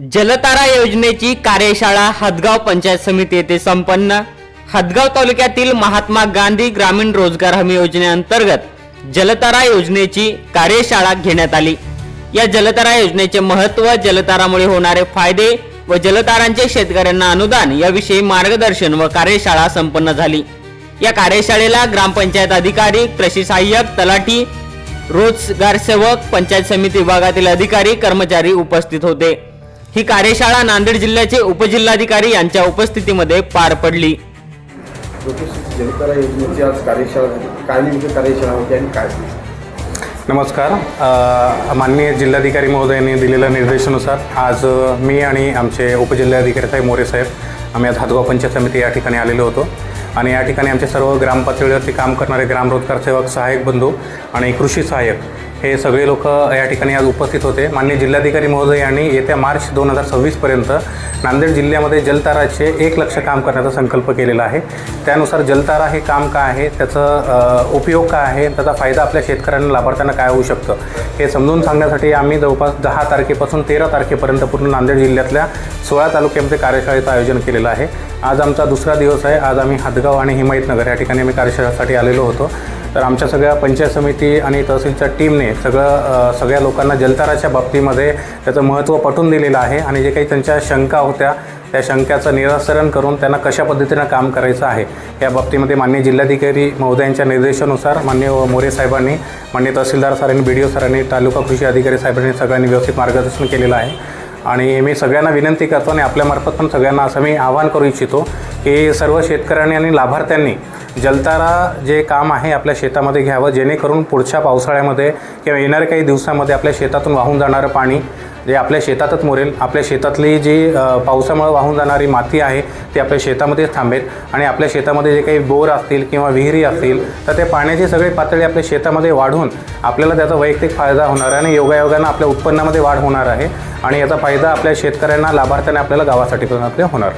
जलतारा योजनेची कार्यशाळा हदगाव पंचायत समिती येथे संपन्न. हदगाव तालुक्यातील महात्मा गांधी ग्रामीण रोजगार हमी योजनेअंतर्गत जलतारा योजनेची कार्यशाळा घेण्यात आली. या जलतारा योजनेचे महत्त्व जलतारामुळे होणारे फायदे व जलतारांचे शेतकऱ्यांना अनुदान याविषयी मार्गदर्शन व कार्यशाळा संपन्न झाली. या कार्यशाळेला ग्रामपंचायत अधिकारी कृषी सहाय्यक तलाठी रोजगार सेवक पंचायत समिती विभागातील अधिकारी कर्मचारी उपस्थित होते. ही कार्यशाळा नांदेड जिल्ह्याचे उपजिल्हाधिकारी यांच्या उपस्थितीमध्ये पार पडली. योजनेची आज कार्यशाळा झाली. काय नेमकी कार्यशाळा होती आणि काय? नमस्कार. माननीय जिल्हाधिकारी महोदयांनी दिलेल्या निर्देशानुसार आज मी आणि आमचे उपजिल्हाधिकारी साहेब मोरे साहेब आम्ही आज हातगाव पंचायत समिती या ठिकाणी आलेलो होतो. आणि या ठिकाणी आमचे सर्व ग्रामपातळीवरती काम करणारे ग्राम रोजगार सेवक सहाय्यक बंधू आणि कृषी सहाय्यक हे सगळे लोक या ठिकाणी आज उपस्थित होते. माननीय जिल्हाधिकारी महोदय यांनी येत्या मार्च दोन हजार सव्वीसपर्यंत नांदेड जिल्ह्यामध्ये जलताराचे एक लक्ष काम करण्याचा संकल्प केलेला आहे. त्यानुसार जलतारा हे काम काय आहे? त्याचं उपयोग काय आहे? त्याचा फायदा आपल्या शेतकऱ्यांना लाभार्थ्यांना काय होऊ शकतं? हे समजून सांगण्यासाठी आम्ही जवळपास दहा तारखेपासून तेरा तारखेपर्यंत पूर्ण नांदेड जिल्ह्यातल्या सोळा तालुक्यामध्ये कार्यशाळेचं आयोजन केलेलं आहे. आज आमचा दुसरा दिवस आहे. आज आम्ही हातगाव आणि हिमायतनगर या ठिकाणी आम्ही कार्यशाळेसाठी आलेलो होतो. तर आमच्या सगळ्या पंचायत समिती आणि तहसीलच्या टीमने सगळं सगळ्या लोकांना जलताराच्या बाबतीमध्ये त्याचं महत्त्व पटवून दिलेलं आहे आणि जे काही त्यांच्या शंका होत्या त्या शंकाचं निरासरण करून त्यांना कशा पद्धतीनं काम करायचं आहे या बाबतीमध्ये मान्य जिल्हाधिकारी महोदयांच्या निर्देशानुसार मान्य मोरे साहेबांनी मान्य तहसीलदार सरांनी बी डी ओ सरांनी तालुका कृषी अधिकारी साहेबांनी सगळ्यांनी व्यवस्थित मार्गदर्शन केलेलं आहे. आणि मी सगळ्यांना विनंती करतो आणि आपल्यामार्फत पण सगळ्यांना असं मी आवाहन करू इच्छितो की सर्व शेतकऱ्यांनी आणि लाभार्थ्यांनी जलतारा जे काम आहे आपल्या शेतामध्ये घ्यावं जेणेकरून पुढच्या पावसाळ्यामध्ये किंवा येणाऱ्या काही दिवसामध्ये आपल्या शेतातून वाहून जाणारं पाणी जे आपल्या शेतातच मोरेल आपल्या शेतातली जी पावसामुळे वाहून जाणारी माती आहे ती आपल्या शेतामध्येच थांबेल. आणि आपल्या शेतामध्ये जे काही बोर असतील किंवा विहिरी असतील तर ते पाण्याची सगळी पातळी आपल्या शेतामध्ये वाढून आपल्याला त्याचा वैयक्तिक फायदा होणार आहे आणि योगायोगानं आपल्या उत्पन्नामध्ये वाढ होणार आहे. आणि याचा फायदा आपल्या शेतकऱ्यांना लाभार्थ्यांना आपल्याला गावासाठी पण आपल्या होणार.